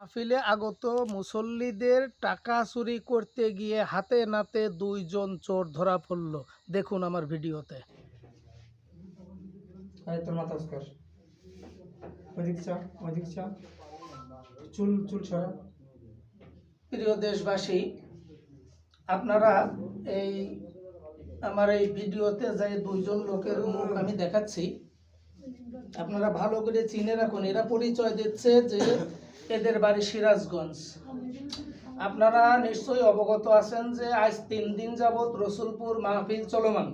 মাহফিলে আগত মুসল্লিদের টাকা চুরি করতে গিয়ে হাতে নাতে দুইজন চোর ধরা পড়ল। দেখুন আমার ভিডিওতে। চুল চুল সরা। প্রিয় দেশবাসী আপনারা এই আমার এই ভিডিওতে যে দুইজন লোকের মুখ আমি দেখাচ্ছি আপনারা ভালো করে চিনে রাখুন, এরা পরিচয় দিচ্ছে যে এদের বাড়ি সিরাজগঞ্জ। আপনারা নিশ্চয়ই অবগত আছেন যে আজ তিন দিন যাবৎ রসুলপুর মাহফিল চলমান।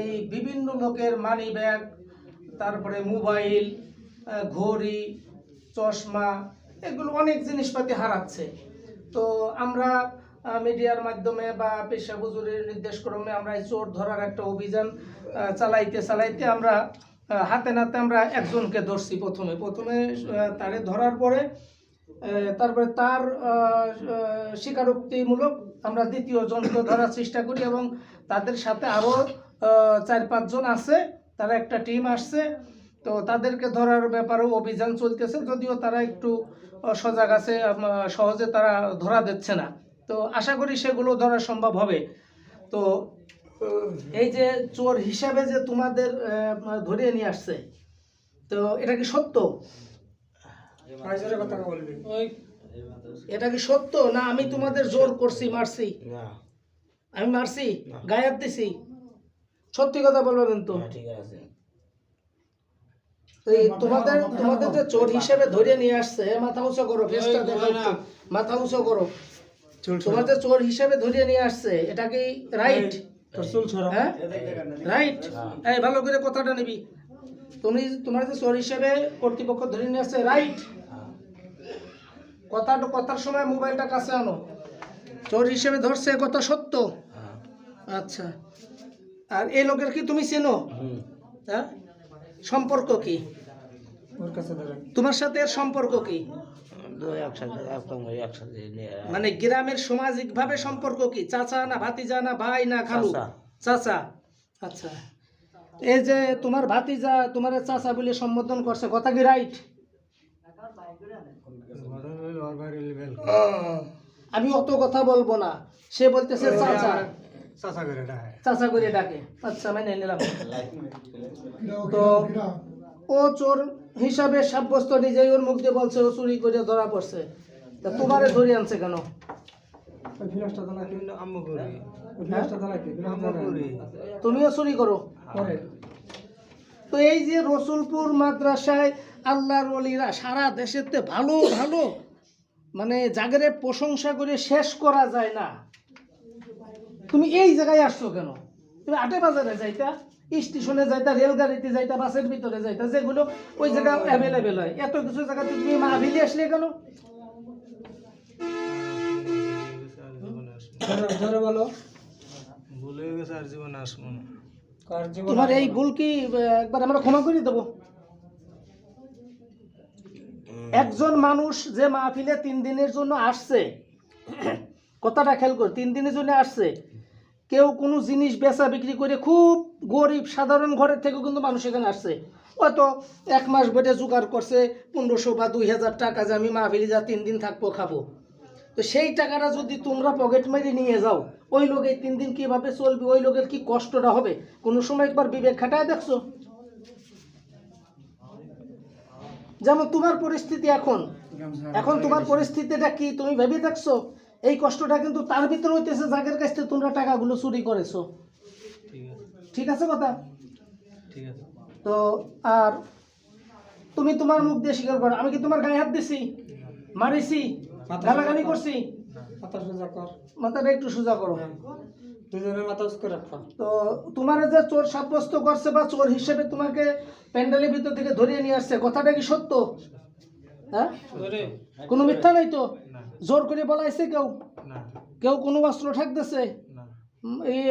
এই বিভিন্ন লোকের মানি ব্যাগ তারপরে মোবাইল, ঘড়ি, চশমা, এগুলো অনেক জিনিসপাতি হারাচ্ছে। তো আমরা মিডিয়ার মাধ্যমে বা পেশা বুজুরের নির্দেশক্রমে আমরা এই চোর ধরার একটা অভিযান চালাইতে চালাইতে আমরা হাতে নাতে আমরা একজনকে ধরছি প্রথমে। প্রথমে তারে ধরার পরে তারপরে তার স্বীকারোক্তিমূলক আমরা দ্বিতীয় জনকে ধরার চেষ্টা করি এবং তাদের সাথে আরও চার পাঁচজন আছে, তারা একটা টিম আসছে। তো তাদেরকে ধরার ব্যাপারেও অভিযান চলতেছে, যদিও তারা একটু সজাগ আছে সহজে তারা ধরা দিচ্ছে না। তো আশা করি সেগুলো ধরা সম্ভব হবে। তো এই যে চোর হিসাবে যে তোমাদের ধরিয়ে নিয়ে আসছে তো এটা কি সত্য? এটা কি সত্য? না আমি তোমাদের জোর করছি মারছি? আমি মারছি? গায়াত দিছি? সত্যি কথা বলবে কিন্তু। না, ঠিক আছে। তো এই তোমাদের তোমাদের যে চোর হিসেবে ধরে নিয়ে আসছে মাথা উঁচু করো। মাথা উঁচু করো। তোমার যে চোর হিসেবে ধরে নিয়ে আসছে এটা কি রাইট হ্যাঁ? রাইট এই ভালো করে কথাটা নিবি। তুমি তোমার যে চোর হিসেবে কর্তৃপক্ষ ধরে নিয়ে আসছে রাইট কথাটা কথার সময় মোবাইলটা কাছে আনো। চোর হিসেবে ধরছে এ কথা সত্য? হ্যাঁ। আচ্ছা। আর এই লোকের কি তুমি চেনো? হ্যাঁ? সম্পর্ক কি? ওর কাছে ধরে তোমার সাথে এর সম্পর্ক কি? মানে গ্রামের সামাজিক ভাবে সম্পর্ক কি? চাচা না ভাতিজা না ভাই না খালু? চাচা। চাচা। আচ্ছা। এই যে তোমার ভাতিজা তোমার চাচা বলে সম্বোধন করছে কথা কি রাইট আমি অত কথা বলব না। সে বলতেছে চাচা। চাচা করে ডাকে। চাচা করে ডাকে। আচ্ছা আমি নিলাম। তো ও চোর হিসাবে সাব্যস্ত নিজেই ওর মুখ দিয়ে বলছে ও চুরি করে ধরা পড়ছে। তা তোমারে ধরে আনছে কেন? করি। তুমিও চুরি করো? তো এই যে রসুলপুর মাদ্রাসায় আল্লাহর অলিরা সারা দেশেতে ভালো ভালো মানে জাগরে প্রশংসা করে শেষ করা যায় না। তুমি এই জায়গায় আসছো কেন? তুমি আটে বাজারে যাইতা? স্টেশনে যাইতা রেলগাড়িতে যাইতা বাসের ভিতরে যাইতা যেগুলো ওই জায়গা অ্যাভেলেবেল হয়। এত কিছু জায়গাতে তুমি মাহফিলে আসলে কেন? জোরে জোরে বলো। ভুলে গেছে আর জীবনে আসব না। তোমার এই ভুল কি একবার আমরা ক্ষমা করে দেবো? একজন মানুষ যে মাহফিলে তিন দিনের জন্য আসছে কথাটা খেয়াল করে তিন দিনের জন্য আসছে কেউ কোনো জিনিস বেচা বিক্রি করে খুব গরিব সাধারণ ঘরের থেকেও কিন্তু মানুষ এখানে আসছে। হয়তো এক মাস বেটে জোগাড় করছে পনেরোশো বা দুই হাজার টাকা যে আমি মা মাহফিলে যা তিন দিন থাকব খাব। তো সেই টাকাটা যদি তোমরা পকেট মেরে নিয়ে যাও ওই লোক এই তিন দিন কীভাবে চলবে ওই লোকের কি কষ্টটা হবে? কোনো সময় একবার বিবেক খাটায় দেখছ? যেমন তোমার পরিস্থিতি এখন। এখন তোমার পরিস্থিতিটা কি? তুমি ভেবে দেখছ? এই কষ্টটা কিন্তু তার ভিতরে হইতেছে যাদের কাছ থেকে তোমরা টাকাগুলো চুরি করেছ। ঠিক আছে। কথা? ঠিক আছে। তো আর তুমি তোমার মুখ দিয়ে স্বীকার করো। আমি কি তোমার গায়ে হাত দিছি? মারিছি? গালাগালি করছি? মাথা সোজা কর মাথাটা একটু সোজা করো। দুজনের মাথা উঁচু রাখো তো তোমার যে চোর সাব্যস্ত করছে বা চোর হিসেবে তোমাকে প্যান্ডেলের ভিতর থেকে ধরিয়ে নিয়ে আসছে কথাটা কি সত্য? হ্যাঁ? কোনো মিথ্যা নাই তো? জোর করে বলাইছে কেউ? কেউ কোনো অস্ত্র ঠেকতেছে না। উম, এই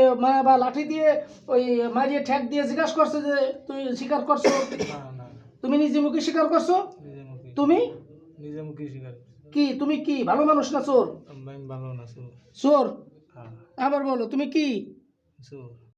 বা লাঠি দিয়ে ওই মারিয়ে ঠেক দিয়ে জিজ্ঞাসা করছে যে তুই স্বীকার করছ? তুমি নিজে মুখে স্বীকার করছ? তুমি? নিজে মুখে স্বীকার কি? তুমি কি? ভালো মানুষ না চোর? ভালো না চোর। চোর? হ্যাঁ। আবার বলো তুমি কি? চোর।